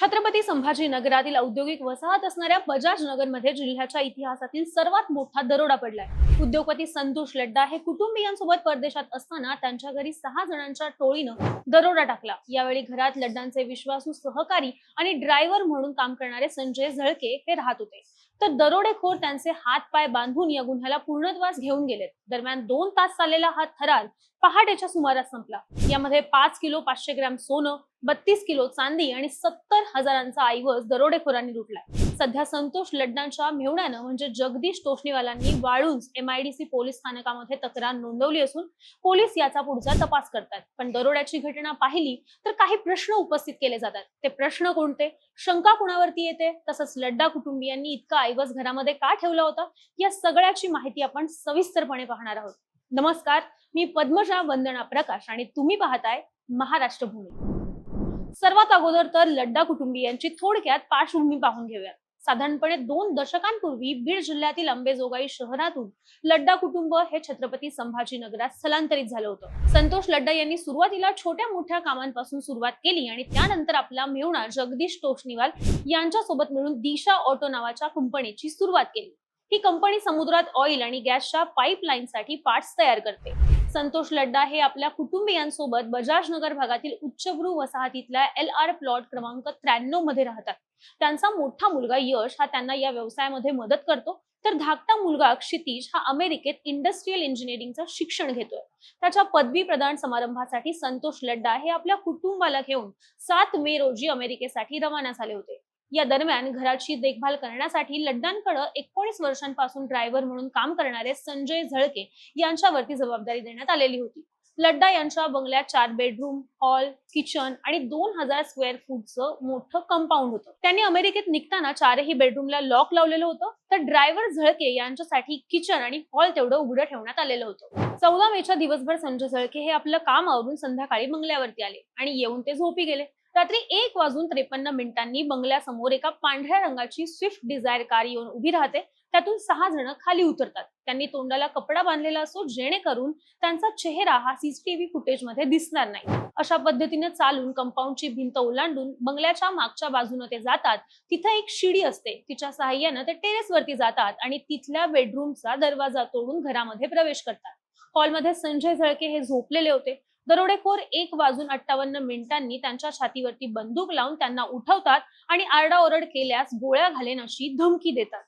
छत्रपती संभाजी नगरातील औद्योगिक वसाहत असणाऱ्या बजाज नगरमध्ये जिल्ह्याच्या इतिहासातील सर्वात मोठा दरोडा पडलाय. उद्योगपती संतोष लड्डा हे कुटुंबियांसोबत परदेशात असताना त्यांच्या घरी सहा जणांच्या टोळीनं दरोडा टाकला. यावेळी घरात लड्डांचे विश्वासू सहकारी आणि ड्रायव्हर म्हणून काम करणारे संजय झळके हे राहत होते. तर दरोडेखोर त्यांचे हात पाय बांधून या गुन्ह्याला पूर्णत्वास घेऊन गेलेत. दरम्यान दोन तास चाललेला हा थरार पहाटेच्या सुमारास संपला. यामध्ये पाच किलो पाचशे ग्रॅम सोनं बत्तीस किलो चांदी आणि सत्तर हजारांचा ऐवज दरोडेखोरांनी लुटलाय. सध्या संतोष लड्डांच्या मेवण्यानं म्हणजे जगदीश तोष्णीवालांनी वाळूंज एमआयडीसी पोलीस स्थानकामध्ये तक्रार नोंदवली असून पोलीस याचा पुढचा तपास करतात पण दरोड्याची घटना पाहिली तर काही प्रश्न उपस्थित केले जातात. ते प्रश्न कोणते? शंका कुणावरती येते? तसंच लड्डा कुटुंबियांनी इतका ऐवज घरामध्ये का ठेवला होता? या सगळ्याची माहिती आपण सविस्तरपणे पाहणार आहोत. नमस्कार मी पद्मजा वंदना प्रकाश आणि तुम्ही पाहताय महाराष्ट्र भूमी सर्वात अगोदर तर लड्डा कुटुंबियांची थोडक्यात पार्श्वभूमी पाहून घेऊया. साधारणपणे दोन दशकांपूर्वी बीड जिल्ह्यातील अंबेजोगाई शहरातून लड्डा कुटुंब हे छत्रपती संभाजीनगरात स्थलांतरित झालं होतं. संतोष लड्डा यांनी सुरुवातीला छोट्या मोठ्या कामांपासून सुरुवात केली आणि त्यानंतर आपला मेहुणा जगदीश तोष्णीवाल यांच्यासोबत मिळून दिशा ऑटो नावाच्या कंपनीची सुरुवात केली. ही कंपनी समुद्रात ऑइल आणि गॅसच्या पाईपलाईनसाठी पार्ट्स तयार करते. संतोष लड्डा हे आपल्या कुटुंबियांसोबत बजाज नगर भागातील उच्चभ्रू वसाहतीतल्या एल आर प्लॉट क्रमांक त्र्याण्णवमध्ये राहतात. त्यांचा मोठा मुलगा यश हा त्यांना या व्यवसायामध्ये मदत करतो. तर धाकटा मुलगा क्षितिज हा अमेरिकेत इंडस्ट्रीयल इंजिनिअरिंगचं शिक्षण घेतोय. त्याच्या पदवी प्रदान समारंभासाठी संतोष लड्डा हे आपल्या कुटुंबाला घेऊन सात मे रोजी अमेरिकेसाठी रवाना झाले होते. या दरम्यान घराची देखभाल करण्यासाठी लड्डांकडे एकोणीस वर्षांपासून ड्रायव्हर म्हणून काम करणारे संजय झळके यांच्यावरती जबाबदारी देण्यात आलेली होती. लड्डा यांच्या बंगल्यात चार बेडरूम हॉल किचन आणि दोन हजार स्क्वेअर फूटचं मोठं कंपाऊंड होतं. त्यांनी अमेरिकेत निघताना चारही बेडरूमला लॉक लावलेलं होतं. तर ड्रायव्हर झळके यांच्यासाठी किचन आणि हॉल तेवढं उघडं ठेवण्यात आलेलं होतं. चौदा मेच्या दिवसभर संजय झळके हे आपलं काम आवरून संध्याकाळी बंगल्यावरती आले आणि येऊन ते झोपी गेले. रात्री एक वाजून त्रेपन्न मिनिटांनी बंगल्यासमोर एका पांढऱ्या रंगाची स्विफ्ट डिझायर कार येऊन उभी राहते. त्यातून सहा जण खाली उतरतात. त्यांनी तोंडाला कपडा बांधलेला असो जेणेकरून त्यांचा चेहरा हा सीसीटीव्ही फुटेजमध्ये दिसणार नाही. अशा पद्धतीने चालून कंपाऊंडची भिंत ओलांडून बंगल्याच्या मागच्या बाजूने ते जातात. तिथे एक शिडी असते. तिच्या सहाय्यानं ते टेरेसवरती जातात आणि तिथल्या बेडरूमचा दरवाजा तोडून घरामध्ये प्रवेश करतात. हॉलमध्ये संजय झळके हे झोपलेले होते. दरोडेखोर एक वाजून अठ्ठावन्न मिनिटांनी त्यांच्या छातीवरती बंदूक लावून त्यांना उठवतात आणि आरडाओरड केल्यास गोळ्या घालेन अशी धमकी देतात.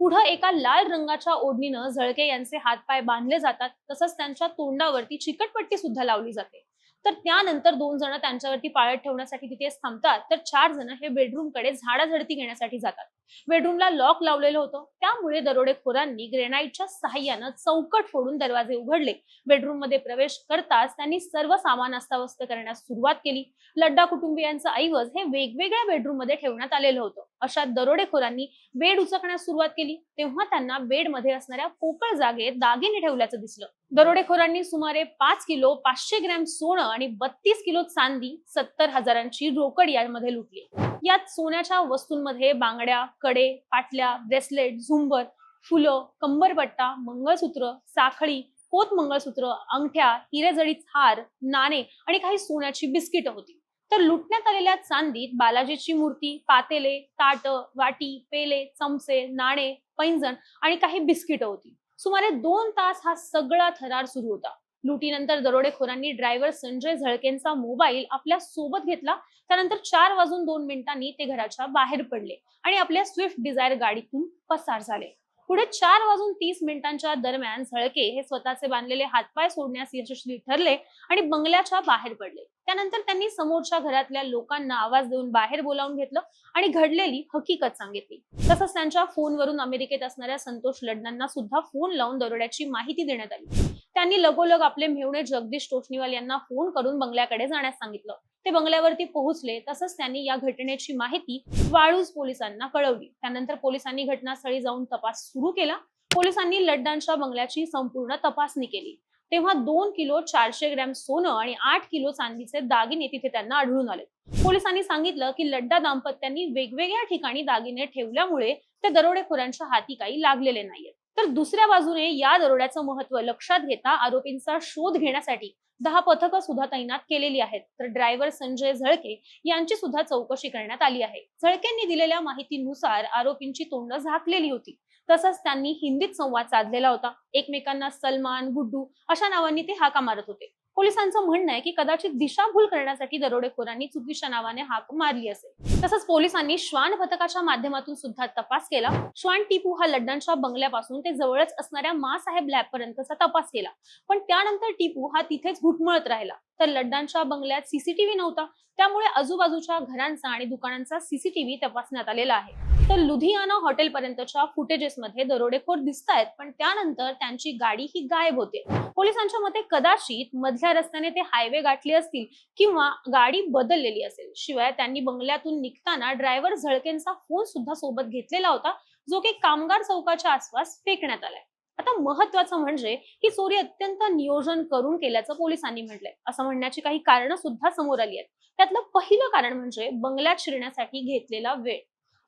पुढं एका लाल रंगाच्या ओढणीनं झळके यांचे हातपाय बांधले जातात तसंच त्यांच्या तोंडावरती चिकटपट्टी सुद्धा लावली जाते. तर त्यानंतर दोन जण त्यांच्यावरती पाळत ठेवण्यासाठी तिथेच थांबतात. तर चार जण हे बेडरूमकडे झाडाझडती घेण्यासाठी जातात. बेडरूमला लॉक लावलेलं होतं. त्यामुळे दरोडेखोरांनी ग्रेनाईटच्या सहाय्यानं चौकट फोडून दरवाजे उघडले. बेडरूममध्ये प्रवेश करताच त्यांनी सर्व सामान अस्ताव्यस्त करण्यास सुरुवात केली. लड्डा कुटुंबियांचं ऐवज हे वेगवेगळ्या बेडरूममध्ये ठेवण्यात आलेलं होतं. अशा दरोडेखोरांनी बेड उचकण्यास सुरुवात केली. तेव्हा त्यांना बेडमध्ये असणाऱ्या पोकळ जागेत दागिने ठेवल्याचं दिसलं. दरोडेखोरांनी सुमारे पाच किलो पाचशे ग्रॅम सोनं आणि बत्तीस किलो चांदी सत्तर हजारांची रोकड यामध्ये लुटली. यात सोन्याच्या वस्तूंमध्ये बांगड्या कडे पाटल्या ब्रेसलेट झुंबर फुलं कंबरपट्टा मंगळसूत्र साखळी पोत मंगळसूत्र अंगठ्या हिरेजडीत हार नाणे आणि काही सोन्याची बिस्किटं होती. तर लुटण्यात आलेल्या चांदीत बालाजीची मूर्ती पातेले ताट वाटी पेले चमचे नाणे पैंजण आणि काही बिस्किट होती. सुमारे दोन तास हा सगळा थरार सुरू होता. लुटीनंतर दरोडेखोरांनी ड्रायव्हर संजय झळकेंचा मोबाईल आपल्यासोबत घेतला. त्यानंतर चार वाजून दोन मिनिटांनी ते घराच्या बाहेर पडले आणि आपल्या स्विफ्ट डिझायर गाडीतून पसार झाले. पुढे चार वाजून तीस मिनिटांच्या दरम्यान झळके हे स्वतःचे बांधलेले हातपाय सोडण्यास यशस्वी ठरले आणि बंगल्याच्या बाहेर पडले. त्यानंतर त्यांनी समोरच्या घरातल्या लोकांना आवाज देऊन बाहेर बोलावून घेतलं आणि घडलेली हकीकत सांगितली. तसंच त्यांच्या फोनवरून अमेरिकेत असणाऱ्या संतोष लड्डांना सुद्धा फोन लावून दरोड्याची माहिती देण्यात आली. त्यांनी लगोलग आपले मेवणे जगदीश तोष्णीवाल यांना फोन करून बंगल्याकडे जाण्यास सांगितलं. ते बंगल्यावरती पोहोचले तसंच त्यांनी या घटनेची माहिती वाळूज पोलिसांना कळवली. त्यानंतर पोलिसांनी घटनास्थळी जाऊन तपास सुरू केला. पोलिसांनी लड्डांच्या बंगल्याची संपूर्ण तपासणी केली. तेव्हा दोन किलो चारशे ग्रॅम सोनं आणि आठ किलो चांदीचे दागिने तिथे त्यांना आढळून आले. पोलिसांनी सांगितलं की लड्डा दाम्पत्यांनी वेगवेगळ्या ठिकाणी दागिने ठेवल्यामुळे ते दरोडेखोरांच्या हाती काही लागलेले नाहीये. तर दुसऱ्या बाजूने या दरोड्याचं महत्त्व लक्षात घेता आरोपींचा शोध घेण्यासाठी दहा पथकं सुद्धा तैनात केलेली आहेत. तर ड्रायव्हर संजय झळके यांची सुद्धा चौकशी करण्यात आली आहे. झळकेंनी दिलेल्या माहितीनुसार आरोपींची तोंड झाकलेली होती. तसंच त्यांनी हिंदीत संवाद साधलेला होता. एकमेकांना सलमान गुड्डू अशा नावांनी ते हाका मारत होते. पोलिसांचं म्हणणं आहे की कदाचित दिशाभूल करण्यासाठी दरोडेखोरांनी चुकीच्या नावाने हाक मारली असेल. तसंच पोलिसांनी श्वान पथकाच्या माध्यमातून सुद्धा तपास केला. श्वान टिपू हा लड्डांच्या बंगल्यापासून ते जवळच असणाऱ्या मासाहेब लॅब पर्यंतचा तपास केला. पण त्यानंतर टिपू हा तिथेच घुटमळत राहिला. तर लड्डांच्या बंगल्यात सीसीटीव्ही नव्हता. त्यामुळे आजूबाजूच्या घरांचा आणि दुकानांचा सीसीटीव्ही तपासण्यात आलेला आहे. तर लुधियाना हॉटेल पर्यंतच्या फुटेजेस मध्ये दरोडेखोर दिसत आहेत पण त्यानंतर त्यांची गाडी ही गायब होते. पोलिसांच्या मते कदाचित मधल्या रस्त्याने ते हायवे गाठले असतील किंवा गाडी बदललेली असेल. शिवाय त्यांनी बंगल्यातून निघताना ड्रायव्हर झळकेंचा फोन सुद्धा सोबत घेतलेला होता जो की कामगार चौकाच्या आसपास फेकण्यात आलाय. आता महत्वाचं म्हणजे ही चोरी अत्यंत नियोजन करून केल्याचं पोलिसांनी म्हटलंय. असं म्हणण्याची काही कारणं सुद्धा समोर आली आहेत. त्यातलं पहिलं कारण म्हणजे बंगल्यात शिरण्यासाठी घेतलेला वेळ.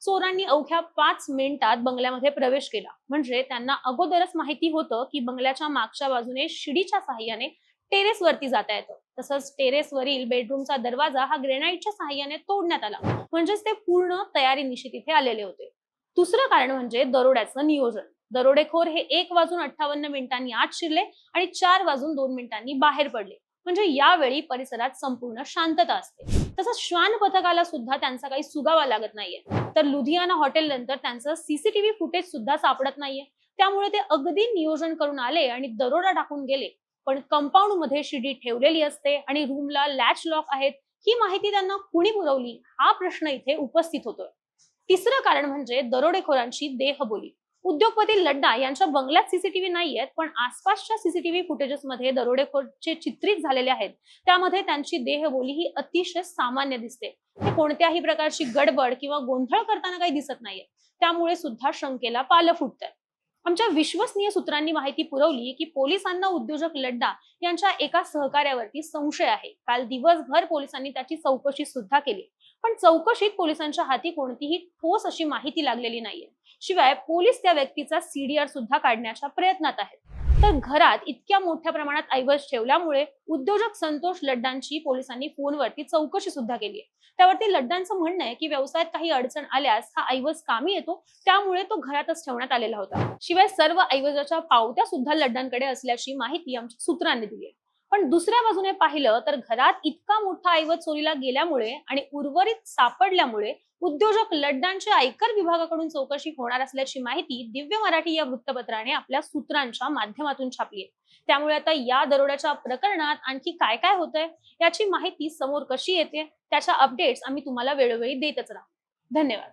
चोरांनी अवघ्या पाच मिनिटात बंगल्यामध्ये प्रवेश केला. म्हणजे त्यांना अगोदरच माहिती होतं की बंगल्याच्या मागच्या बाजूने शिडीच्या सहाय्याने टेरेस वरती जाता येतं. तसंच टेरेसवरील बेडरूमचा दरवाजा हा ग्रेनाईटच्या सहाय्याने तोडण्यात आला. म्हणजेच ते पूर्ण तयारीनिशी तिथे आलेले होते. दुसरं कारण म्हणजे दरोड्याचं नियोजन. दरोडेखोर हे एक वाजून अठ्ठावन्न मिनिटांनी आत शिरले आणि चार वाजून दोन मिनिटांनी बाहेर पडले. म्हणजे यावेळी परिसरात संपूर्ण शांतता असते. तसंच श्वान पथकाला सुद्धा त्यांचा काही सुगावा लागत नाहीये. तर लुधियाना हॉटेल नंतर त्यांचं सीसीटीव्ही फुटेज सुद्धा सापडत नाहीये. त्यामुळे ते अगदी नियोजन करून आले आणि दरोडा टाकून गेले. पण कंपाऊंडमध्ये शिडी ठेवलेली असते आणि रूमला लॅच लॉक आहेत. ही माहिती त्यांना कुणी पुरवली? हा प्रश्न इथे उपस्थित होतोय. तिसरं कारण म्हणजे दरोडेखोरांची देहबोली. उद्योगपती लड्डा यांच्या बंगल्यात सीसीटीव्ही नाही आहेत पण आसपासच्या सीसीटीव्ही फुटेजेस मध्ये दरोडेखोरचे चित्रित झालेले आहेत. त्यामध्ये त्यांची देहबोली ही अतिशय सामान्य दिसते. ते कोणत्याही प्रकारची गडबड किंवा गोंधळ करताना काही दिसत नाहीये त्यामुळे सुद्धा शंकेला पाल फुटतंय आमच्या विश्वसनीय सूत्रांनी माहिती पुरवली की पोलिसांना उद्योजक लड्डा यांच्या एका सहकार्यावरती संशय आहे. काल दिवसभर पोलिसांनी त्याची चौकशी सुद्धा केली. पण चौकशीत पोलिसांच्या हाती कोणतीही ठोस अशी माहिती लागलेली नाहीये. शिवाय पोलीस त्या व्यक्तीचा सीडीआर सुद्धा काढण्याच्या प्रयत्नात आहेत. तर घरात इतक्या मोठ्या प्रमाणात ऐवज ठेवल्यामुळे उद्योजक संतोष लड्डांची पोलिसांनी फोनवरती चौकशी सुद्धा केली आहे. त्यावरती लड्डांचं म्हणणं आहे की व्यवसायात काही अडचण आल्यास हा ऐवज कामी येतो त्यामुळे तो घरातच ठेवण्यात आलेला होता. शिवाय सर्व ऐवजाच्या पावत्या सुद्धा लड्डांकडे असल्याची माहिती आमच्या सूत्रांनी दिली आहे. पण दुसऱ्या बाजूने पाहिलं तर घरात इतका मोठा ऐवज चोरीला गेल्यामुळे आणि उर्वरित सापडल्यामुळे उद्योजक लड्डांची आयकर विभागाकडून चौकशी होणार असल्याची माहिती दिव्य मराठी या वृत्तपत्राने आपल्या सूत्रांच्या माध्यमातून छापली आहे. त्यामुळे आता या दरोड्याच्या प्रकरणात आणखी काय काय होतंय याची माहिती समोर कशी येते त्याच्या अपडेट्स आम्ही तुम्हाला वेळोवेळी देतच राहू. धन्यवाद.